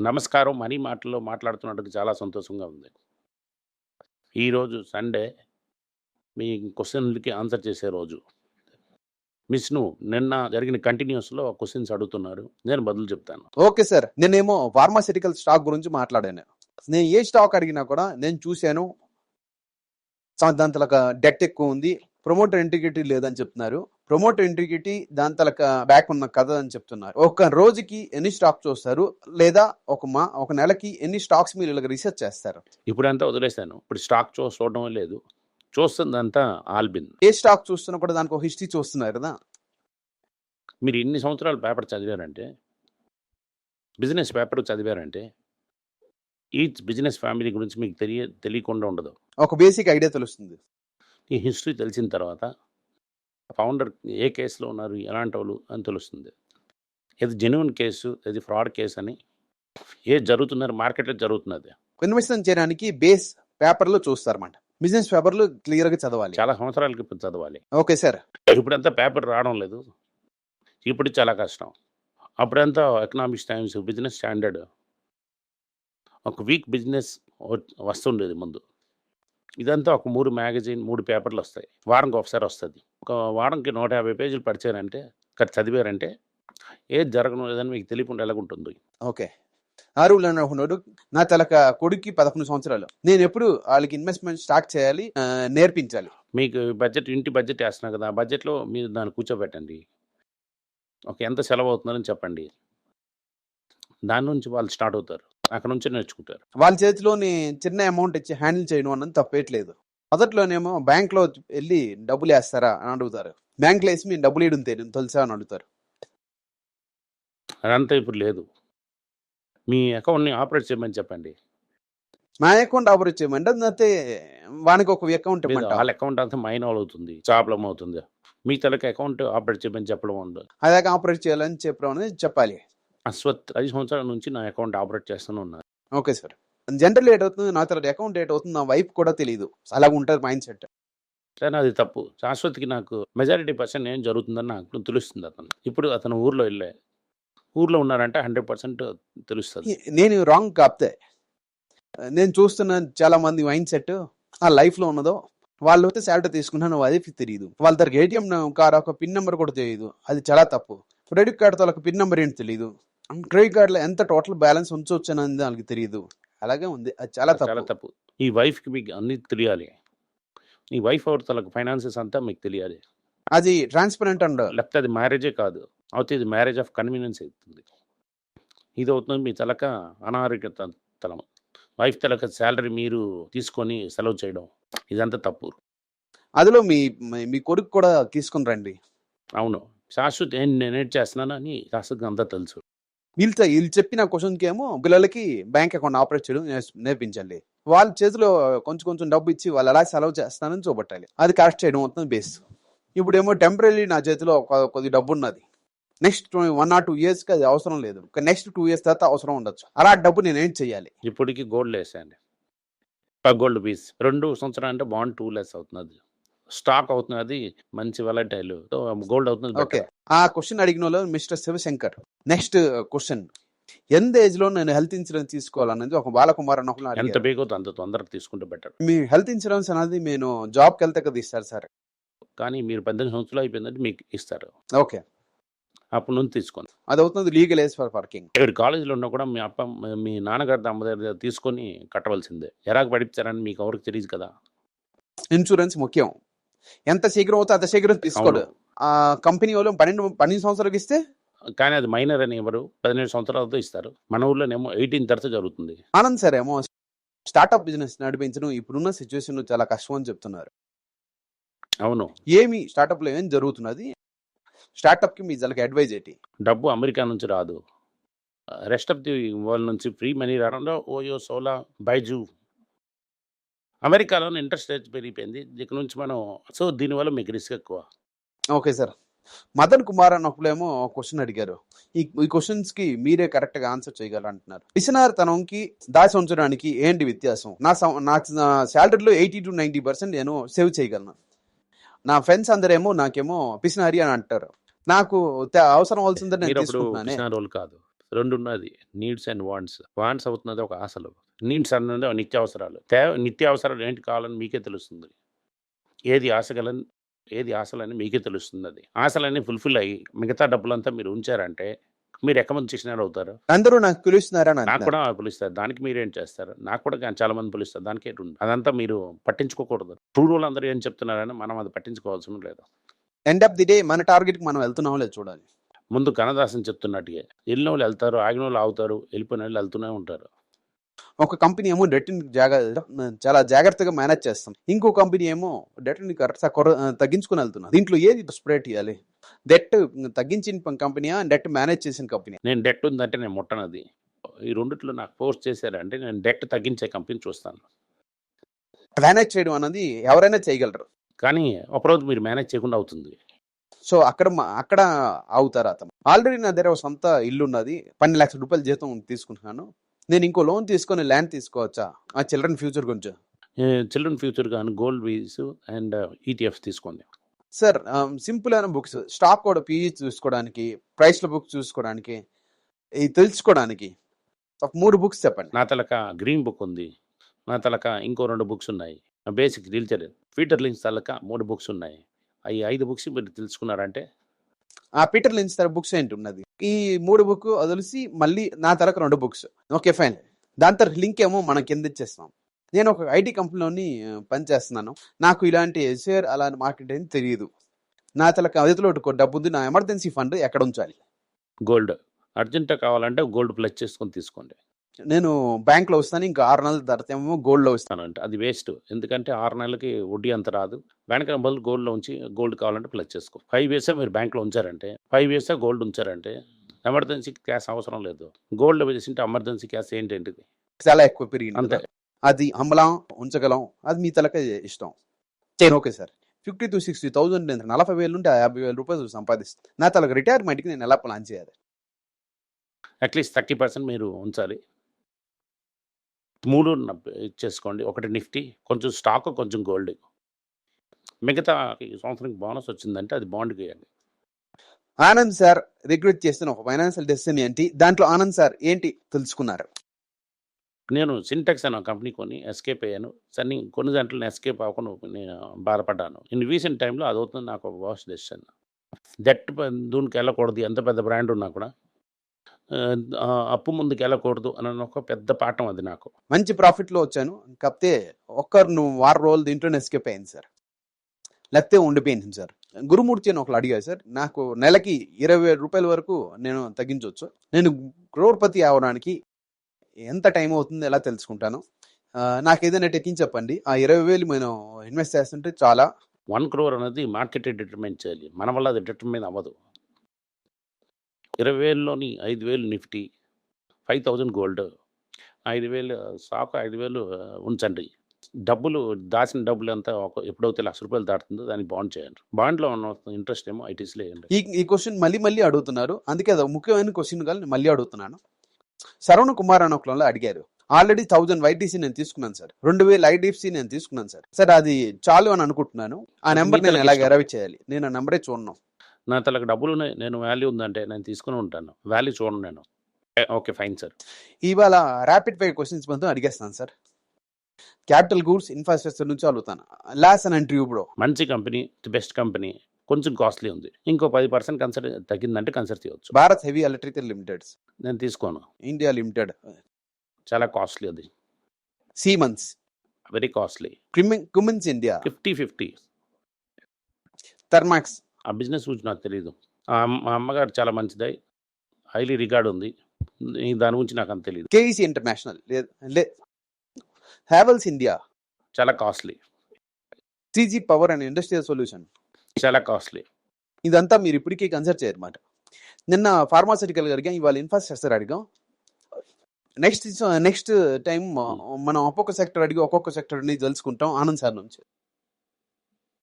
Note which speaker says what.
Speaker 1: నమస్కారం మనీ మాటల్లో మాట్లాడుతున్నట్టుగా చాలా సంతోషంగా ఉంది. ఈరోజు సండే మీ క్వశ్చన్లకి ఆన్సర్ చేసే రోజు. విష్ణు నిన్న జరిగిన కంటిన్యూస్లో క్వశ్చన్స్ అడుగుతున్నారు. నేను బదులు చెప్తాను.
Speaker 2: Okay sir. నేనేమో ఫార్మాసిటికల్ స్టాక్ గురించి మాట్లాడాను. నేను ఏ స్టాక్ అడిగినా కూడా నేను చూశాను. సా- డెట్ ఎక్కువ ఉంది. ప్రమోటర్ ఇంటిగ్రిటీ లేదని చెప్తున్నారు. ప్రమోటర్ ఇంటిగ్రిటీ దాని తలక బ్యాక్ ఉన్న కథ అని చెప్తున్నారు. ఒక రోజుకి ఎన్ని స్టాక్ చూస్తారు? లేదా ఒక మా ఒక నెలకి ఎన్ని స్టాక్స్ మీరు ఇలాగ రీసెర్చ్ చేస్తారు?
Speaker 1: ఇప్పుడంతా వదిలేశాను. ఇప్పుడు స్టాక్ చూడడం లేదు. చూస్తుందంతా ఆల్బిన్
Speaker 2: ఏ స్టాక్ చూస్తున్నా కూడా దానికి ఒక హిస్టరీ చూస్తున్నారు కదా?
Speaker 1: మీరు ఇన్ని సంవత్సరాలు పేపర్ చదివారంటే? బిజినెస్ పేపర్ చదివారంటే? ఈచ్ బిజినెస్ ఫ్యామిలీ గురించి మీకు తెలియ తెలియకుండా ఉండదు.
Speaker 2: ఒక బేసిక్ ఐడియా తెలుస్తుంది.
Speaker 1: ఈ హిస్టరీ తెలిసిన తర్వాత ఫౌండర్ ఏ కేసులో ఉన్నారు ఎలాంటి వాళ్ళు అని తెలుస్తుంది. ఇది జెన్యున్ కేసు ఇది ఫ్రాడ్ కేసు అని ఏ జరుగుతున్నారు మార్కెట్లో జరుగుతున్నది.
Speaker 2: ఇన్వెస్ట్మెంట్ చేయడానికి బేస్ పేపర్లో చూస్తారన్నమాట. బిజినెస్ పేపర్లు క్లియర్గా చదవాలి.
Speaker 1: చాలా సంవత్సరాల క్రితం చదవాలి.
Speaker 2: Okay sir.
Speaker 1: ఇప్పుడంతా పేపర్ రావడం లేదు. ఇప్పుడు చాలా కష్టం. అప్పుడంతా ఎకనామిక్స్ టైమ్స్ బిజినెస్ స్టాండర్డ్. ఒక వీక్ బిజినెస్ వస్తుండేది ముందు. ఇదంతా ఒక మూడు మ్యాగజైన్ మూడు పేపర్లు వస్తాయి. వారంకి ఒకసారి వస్తుంది. ఒక వారంకి నూట యాభై పేజీలు పడిచారంటే ఇక్కడ చదివారంటే ఏది జరగడం లేదని మీకు తెలియకుండా ఎలాగుంటుంది?
Speaker 2: ఓకే. ఉన్నాడు నా తలక కొడుక్కి పదకొండు సంవత్సరాలు. నేను ఎప్పుడు వాళ్ళకి ఇన్వెస్ట్మెంట్ స్టార్ట్ చేయాలి నేర్పించాలి.
Speaker 1: మీకు బడ్జెట్ ఇంటి బడ్జెట్ వేస్తున్నా కదా ఆ బడ్జెట్లో మీరు దాన్ని కూర్చోబెట్టండి. ఒక ఎంత సెలవు అవుతుందని చెప్పండి. దాని నుంచి వాళ్ళు స్టార్ట్ అవుతారు. అక్కడ నుంచి నేర్చుకుంటారు.
Speaker 2: వాళ్ళ చేతిలోని చిన్న అమౌంట్ ఇచ్చి హ్యాండిల్ చేయడం అన్నది తప్పేట్లేదు. మొదట్లోనేమో బ్యాంక్లో వెళ్ళి డబ్బులు వేస్తారా అని అడుగుతారు. బ్యాంక్లో వేసి మేము డబ్బులు వేయడం తెలియదు తెలుసా అని అడుగుతారు.
Speaker 1: అదంతా ఇప్పుడు లేదు. మీ అకౌంట్ని ఆపరేట్ చేయమని చెప్పండి.
Speaker 2: మా అకౌంట్ ఆపరేట్ చేయమంటే అయితే వానికి ఒక అకౌంట్
Speaker 1: వాళ్ళ అకౌంట్ అంతా మైనల్ అవుతుంది ప్రాబ్లం అవుతుంది. మీ తలకి అకౌంట్ ఆపరేట్ చేయమని చెప్పడం ఉండదు.
Speaker 2: అదే ఆపరేట్ చేయాలని చెప్పడం అనేది చెప్పాలి.
Speaker 1: అశ్వత్ ఐదు సంవత్సరాల నుంచి నా అకౌంట్ ఆపరేట్ చేస్తూనే ఉన్నారు
Speaker 2: ఓకే సార్. జనరల్ ఏట్ అవుతుంది నా తర్వాత అకౌంట్ ఏట్ అవుతుంది నా వైఫ్ కూడా తెలియదు అలాగ ఉంటుంది మైండ్ సెట్.
Speaker 1: కానీ అది తప్పు. శాశ్వత్కి నాకు మెజారిటీ పర్సెంట్ ఏం జరుగుతుందని నాకు తెలుస్తుంది అతను. ఇప్పుడు అతను ఊర్లో వెళ్ళే ఊర్లో ఉన్నారంటే హండ్రెడ్ పర్సెంట్ తెలుస్తుంది.
Speaker 2: నేను రాంగ్ కాపుతే. నేను చూస్తున్న చాలా మంది మైండ్ సెట్ ఆ లైఫ్లో ఉన్నదో వాళ్ళు వస్తే శాలరీ తీసుకున్నాను అది తెలియదు వాళ్ళ దగ్గర ఏటీఎం కార్డ్ ఒక పిన్ నెంబర్ కూడా తెలియదు అది చాలా తప్పు. క్రెడిట్ కార్డ్తో ఒక పిన్ నెంబర్ ఏంటి తెలియదు క్రెడిట్ కార్డ్లో ఎంత టోటల్ బ్యాలెన్స్ ఉంచవచ్చు అనేది వాళ్ళకి తెలియదు అలాగే ఉంది. అది చాలా
Speaker 1: చాలా
Speaker 2: తప్పు.
Speaker 1: ఈ వైఫ్కి మీకు అన్ని తెలియాలి. ఈ వైఫ్ ఎవరి తలకు ఫైనాన్సెస్ అంతా మీకు తెలియాలి.
Speaker 2: అది ట్రాన్స్పరెంట్ అండ్
Speaker 1: లేకపోతే అది మ్యారేజే కాదు. అవుతే ఇది మ్యారేజ్ ఆఫ్ కన్వీనియన్స్ అవుతుంది. ఇది అవుతుంది మీ తలక అనారోగ్య తలం వైఫ్ తలక శాలరీ మీరు తీసుకొని సెలవు చేయడం. ఇదంతా తప్పు.
Speaker 2: అందులో మీ మీ కొడుకు కూడా తీసుకుని రండి.
Speaker 1: అవును. శాశ్వత్ ఏం నేనేట్ చేస్తున్నాను అని శాశ్వత్ అంతా తెలుసు.
Speaker 2: వీళ్ళ వీళ్ళు చెప్పిన క్వశ్చన్కి ఏమో పిల్లలకి బ్యాంక్ అకౌంట్ ఆపరేట్ చేయడం నేర్పించాలి. నేర్పించండి వాళ్ళ చేతిలో కొంచెం కొంచెం డబ్బు ఇచ్చి వాళ్ళు ఎలా సెలవు చేస్తానని చూపెట్టాలి. అది కరెక్ట్ చేయడం అవుతుంది బేస్. ఇప్పుడు ఏమో టెంపరీ నా చేతిలో ఒక- కొద్ది డబ్బు ఉన్నది నెక్స్ట్ వన్ ఆర్ టూ ఇయర్స్కి అది అవసరం లేదు. నెక్స్ట్ టూ ఇయర్స్ తర్వాత అవసరం ఉండొచ్చు. అలా డబ్బు నేను ఏం చేయాలి?
Speaker 1: ఇప్పటికి గోల్డ్ వేసాయండి గోల్డ్ పీస్ రెండు సంవత్సరాలు అంటే బాండ్ టూ లెస్ అవుతుంది స్టాక్ అవుతున్నది మంచి వెలటైల్ గోల్డ్ అవుతుంది
Speaker 2: ఓకే. ఆ క్వశ్చన్ అడిగిన వాళ్ళు మిస్టర్ శివశంకర్. నెక్స్ట్ క్వశ్చన్ ఎంత ఏజ్లో నేను హెల్త్ ఇన్సూరెన్స్ తీసుకోవాలనేది ఒక బాలకుమార్ ఒకళ్ళు
Speaker 1: ఎంత
Speaker 2: అడిగారు.
Speaker 1: బేగో అంత తొందరగా తీసుకుంటే బెటర్
Speaker 2: మీ హెల్త్ ఇన్సూరెన్స్ అనేది నేను జాబ్కి వెళ్తే కదా ఇస్తారు సార్.
Speaker 1: కానీ మీరు పద్దెనిమిది సంవత్సరాలు అయిపోయిందంటే మీకు ఇస్తారు.
Speaker 2: ఓకే.
Speaker 1: అప్పటి నుంచి తీసుకోండి.
Speaker 2: అది అవుతుంది లీగల్ ఏజ్ ఫర్ పార్కింగ్
Speaker 1: ఇక్కడ కాలేజీలో ఉన్నా కూడా మీ అప్ప మీ నాన్నగారి అమ్మ దగ్గర తీసుకొని కట్టవలసిందే. ఎరాగ పడిపించారని మీకు ఎవరికి తెలియదు కదా.
Speaker 2: ఇన్సూరెన్స్ ముఖ్యం. ఎంత శీఘ్రం అవుతే అంత శీఘ్రం తీసుకోడు. ఆ కంపెనీ వాళ్ళు పన్నెండు పన్నెండు సంవత్సరాలకు ఇస్తే?
Speaker 1: కానీ అది మైనర్ అని ఎవరు? పదిహేడు సంవత్సరాలతో ఇస్తారు. మన ఊర్లోనేమో ఎయిటీన్ తర్వాత జరుగుతుంది.
Speaker 2: ఆనంద్ సార్ ఏమో స్టార్ట్అప్ బిజినెస్ నడిపించడం ఇప్పుడున్న సిచ్యువేషన్ చాలా కష్టం అని చెప్తున్నారు.
Speaker 1: అవును.
Speaker 2: ఏమి స్టార్ట్అప్లో ఏం జరుగుతున్నది? స్టార్ట్అప్కి మీ జలకి అడ్వైజ్ ఏంటి?
Speaker 1: డబ్బు అమెరికా నుంచి రాదు. రెస్ట్ ఆఫ్ ది వరల్డ్ నుంచి ఫ్రీ మనీ రావడంలో ఓయో సోలా బైజు అమెరికాలో ఇంట్రెస్ట్ రేట్ పెరిగిపోయింది. ఇక్కడ నుంచి మనం సో దీనివల్ల మీకు రిస్క్ ఎక్కువ.
Speaker 2: Okay sir. మదన్ కుమార్ అన్నప్పుడేమో క్వశ్చన్ అడిగారు. ఈ ఈ క్వశ్చన్స్కి మీరే కరెక్ట్గా ఆన్సర్ చేయగలరు అంటున్నారు పిసినారితనంకి దాచి ఉంచడానికి ఏంటి వ్యత్యాసం? నా నా శాలరీలో ఎయిటీ టు నైన్టీ పర్సెంట్ నేను సేవ్ చేయగలను. నా ఫ్రెండ్స్ అందరేమో నాకేమో పిసినారి అని అంటారు. నాకు అవసరం అవలసిందని నేను తీసుకుంటున్నానే.
Speaker 1: కాదు. రెండు ఉన్నది నీడ్స్ అండ్ వాంట్స్. వాంట్స్ అవుతున్నది ఒక ఆశలు. నీడ్స్ అన్నది నిత్యావసరాలు. తే నిత్యావసరాలు ఏంటి కావాలని మీకే తెలుస్తుంది. ఏది ఆశగలని ఏది ఆశలని మీకే తెలుస్తుంది అది. ఆశలన్నీ ఫుల్ఫిల్ అయ్యి మిగతా డబ్బులంతా మీరు ఉంచారంటే మీరు ఎక్కమంది చేసినారు అవుతారు?
Speaker 2: అందరూ నాకు పిలుస్తున్నారని
Speaker 1: నాకు కూడా పిలుస్తారు. దానికి మీరేం చేస్తారు? నాకు కూడా చాలా మంది పిలుస్తారు. దానికి ఏంటి అదంతా మీరు పట్టించుకోకూడదు. వాళ్ళు అందరూ ఏం చెప్తున్నారని మనం అది పట్టించుకోవాల్సిన లేదు.
Speaker 2: ఎండ్ ఆఫ్ ది డే మన టార్గెట్కి మనం వెళ్తున్నామో లేదు చూడాలి.
Speaker 1: ముందు కనదాసన్ చెప్తున్నట్టుగా వెళ్ళిన వాళ్ళు వెళ్తారు ఆగిన వాళ్ళు ఆగుతారు వెళ్ళిపోయిన వాళ్ళు వెళ్తూనే ఉంటారు.
Speaker 2: ఒక కంపెనీ ఏమో డెట్ జాగ్ర చాలా జాగ్రత్తగా మేనేజ్ చేస్తాం. ఇంకో కంపెనీ ఏమో డెట్ని కరెక్ట్ తగ్గించుకుని వెళ్తున్నా దీంట్లో ఏది స్ప్రెడ్ చేయాలి? డెట్ తగ్గించిన కంపెనీయా? డెట్ మేనేజ్ చేసిన కంపెనీ
Speaker 1: నేను డెట్ ఉందంటే నేను ముట్టనది. ఈ రెండిట్లో నాకు ఫోర్స్ చేశారంటే నేను డెట్ తగ్గించే కంపెనీ చూస్తాను.
Speaker 2: మేనేజ్ చేయడం అన్నది ఎవరైనా చేయగలరు.
Speaker 1: కానీ ఒకరోజు మీరు మేనేజ్ చేయకుండా అవుతుంది.
Speaker 2: సో అక్కడ అక్కడ అవుతారు అతను. ఆల్రెడీ నా దగ్గర సొంత ఇల్లు ఉన్నది పన్నెండు లక్షల రూపాయల జీతం తీసుకుంటున్నాను. నేను ఇంకో లోన్ తీసుకొని ల్యాండ్ తీసుకోవచ్చా? ఆ చిల్డ్రన్ ఫ్యూచర్ గురించి.
Speaker 1: చిల్డ్రన్ ఫ్యూచర్ కానీ గోల్డ్ వీస్ అండ్ ఈటీఎఫ్ తీసుకోండి.
Speaker 2: సార్ సింపుల్ అయిన బుక్స్ స్టాక్ కూడా పీఈ చూసుకోవడానికి ప్రైస్ల బుక్స్ చూసుకోవడానికి ఇది తెలుసుకోవడానికి ఒక మూడు బుక్స్ చెప్పండి.
Speaker 1: నా తలక గ్రీన్ బుక్ ఉంది. నా తలక ఇంకో రెండు బుక్స్ ఉన్నాయి. బేసిక్ రిల్చర్ పీటర్ లింక్స్ తలక మూడు బుక్స్ ఉన్నాయి. ఈ ఐదు బుక్స్ మీరు తెలుసుకున్నారంటే
Speaker 2: ఆ పీటర్ లించ్ తర బుక్స్ ఏంటి ఉన్నది ఈ మూడు బుక్ వదిలిసి మళ్ళీ నా తరకు రెండు బుక్స్. Okay fine. దాని తర్వాత లింక్ ఏమో మనం కింద ఇచ్చేస్తాం. నేను ఒక ఐటీ కంపెనీలోని పనిచేస్తున్నాను నాకు ఇలాంటి షేర్ అలాంటి మార్కెట్ అని తెలియదు నా తల అదిలో డబ్బు ఉంది నా ఎమర్జెన్సీ ఫండ్ ఎక్కడ ఉంచాలి?
Speaker 1: గోల్డ్. అర్జెంట్ కావాలంటే గోల్డ్ ప్లస్ చేసుకొని తీసుకోండి.
Speaker 2: నేను బ్యాంక్లో వస్తాను ఇంకా ఆరు నెలల తర్వాత ఏమో గోల్డ్లో వస్తాను
Speaker 1: అంటే అది వేస్ట్ ఎందుకంటే ఆరు నెలలకి వడ్డీ అంత రాదు. బ్యాంక్ బదులు గోల్డ్లో ఉంచి గోల్డ్ కావాలంటే ప్లస్ చేసుకో. ఫైవ్ ఇయర్స్ మీరు బ్యాంక్లో ఉంచారంటే ఫైవ్ ఇయర్స్ గోల్డ్ ఉంచారంటే ఎమర్జెన్సీ క్యాష్ అవసరం లేదు. గోల్డ్ వేసింటే ఎమర్జెన్సీ క్యాష్ ఏంటంటిది
Speaker 2: చాలా ఎక్కువ పెరిగింది
Speaker 1: అంతే.
Speaker 2: అది అమ్మలాం ఉంచగలం అది మీ తలక ఇష్టం. చేయను okay sir. Fifty to sixty thousand నేను నలభై వేలు ఉంటే యాభై వేల రూపాయలు సంపాదిస్తాను నా తలకు రిటైర్మెంట్కి నేను ఎలా ప్లాన్ చేయాలి?
Speaker 1: అట్లీస్ట్ థర్టీ పర్సెంట్ మీరు ఉంచాలి. మూడు ఇచ్చేసుకోండి. ఒకటి నిఫ్టీ కొంచెం స్టాక్ కొంచెం గోల్డ్. మిగతా ఈ సంవత్సరం బోనస్ వచ్చిందంటే అది బాండ్కి వేయాలి
Speaker 2: ఆనంద్ సార్ రిగ్రెట్ చేస్తున్న ఒక ఫైనాన్షియల్ డెసిషన్ ఏంటి? దాంట్లో ఆనంద్ సార్ ఏంటి తెలుసుకున్నారు?
Speaker 1: నేను సింటెక్స్ అనే కంపెనీ కొని ఎస్కేప్ అయ్యాను. సరే కొన్ని దాంట్లో ఎస్కేప్ అవ్వకుండా నేను బాధపడ్డాను. ఇన్ రీసెంట్ టైంలో అది అవుతుంది నాకు ఒక వాష్ డెసిషన్. దట్ దూనికి వెళ్ళకూడదు. ఎంత పెద్ద బ్రాండ్ ఉన్నా కూడా. అప్పు ముందుకు వెళ్ళకూడదు అని ఒక పెద్ద పాఠం అది నాకు.
Speaker 2: మంచి ప్రాఫిట్లో వచ్చాను. కాకపోతే ఒక్కరు నువ్వు వారం రోజులు దీంట్లోనే ఎస్కేప్ అయింది సార్. లేకపోతే ఉండిపోయింది సార్. గురుమూర్తి అని ఒకళ్ళు అడిగారు సార్. నాకు నెలకి ఇరవై వేల రూపాయల వరకు నేను తగ్గించవచ్చు. నేను క్రోర్పతి అవడానికి ఎంత టైం అవుతుంది ఎలా తెలుసుకుంటాను. నాకు ఏదైనా టెక్కింగ్ చెప్పండి. ఆ ఇరవై వేలు నేను ఇన్వెస్ట్ చేస్తుంటే చాలా
Speaker 1: వన్ క్రోర్ అనేది మార్కెట్ డిటర్మైన్ చేయాలి. మన వల్ల అది డిటర్మైన్ అవ్వదు. ఇరవై వేలలోని ఐదు వేలు నిఫ్టీ ఫైవ్ థౌజండ్ గోల్డ్ ఐదు వేలు స్టాక్ ఐదు వేలు ఉంచండి. డబ్బులు దాచిన డబ్బులు అంతా ఒక ఎప్పుడైతే లక్ష రూపాయలు దాటుతుందో దాన్ని బాండ్ చేయండి. బాండ్లో ఉన్న ఇంట్రెస్ట్ ఏమో ఐటీసీలో వేయండి
Speaker 2: ఈ ఈ క్వశ్చన్ మళ్ళీ మళ్ళీ అడుగుతున్నారు. అందుకే అది ముఖ్యమైన క్వశ్చన్ నేను మళ్ళీ అడుగుతున్నాను. శరవణ కుమార్ అని ఒకళ్ళు అడిగారు. ఆల్రెడీ థౌజండ్ వైటీసీ నేను తీసుకున్నాను సార్. రెండు వేలు ఐడిఎఫ్సి నేను తీసుకున్నాను సార్. సార్ అది చాలు అని అనుకుంటున్నాను. ఆ నెంబర్ నేను ఎలాగ. ఎరవి చేయాలి? నేను ఆ నెంబరే చూడను.
Speaker 1: నా తలకు డబ్బులు ఉన్నాయి, నేను వాల్యూ ఉందంటే నేను తీసుకుని ఉంటాను. వాల్యూ చూడను నేను. Okay fine sir.
Speaker 2: ఇవాళ ర్యాపిడ్ ఫైర్ క్వశ్చన్స్ మొత్తం అడిగేస్తాను సార్. క్యాపిటల్ గూడ్స్ ఇన్ఫ్రాస్ట్రక్చర్ నుంచి అడుగుతాను. Loss and interview bro.
Speaker 1: మంచి కంపెనీ ది బెస్ట్ కంపెనీ కొంచెం కాస్ట్లీ ఉంది. ఇంకో పది పర్సెంట్ కన్సిడర్ తగ్గిందంటే కన్సిడర్ చేయవచ్చు
Speaker 2: భారత్ హెవీ ఎలక్ట్రికల్ లిమిటెడ్
Speaker 1: నేను తీసుకోను.
Speaker 2: India limited.
Speaker 1: చాలా కాస్ట్లీ అది.
Speaker 2: Siemens
Speaker 1: very costly
Speaker 2: Cummins India.
Speaker 1: Fifty fifty.
Speaker 2: Thermax
Speaker 1: ఆ బిజినెస్ గురించి నాకు తెలియదు మా అమ్మగారు చాలా మంచిది హైలీ రికార్డ్ ఉంది. దాని గురించి నాకు అంత తెలియదు
Speaker 2: కేఈసి ఇంటర్నేషనల్ హ్యావెల్స్ ఇండియా.
Speaker 1: చాలా costly.
Speaker 2: CG power and industrial solution.
Speaker 1: చాలా కాస్ట్లీ.
Speaker 2: ఇదంతా మీరు ఇప్పటికీ కన్సిడర్ చేయరన్నమాట. నిన్న ఫార్మాసిటికల్ అడిగాం ఇవాళ ఇన్ఫ్రాస్ట్రక్చర్ అడిగాం. నెక్స్ట్ నెక్స్ట్ టైం మనం ఒక్కొక్క సెక్టర్ అడిగి ఒక్కొక్క సెక్టర్ తెలుసుకుంటాం ఆనంద్ సార్ నుంచి.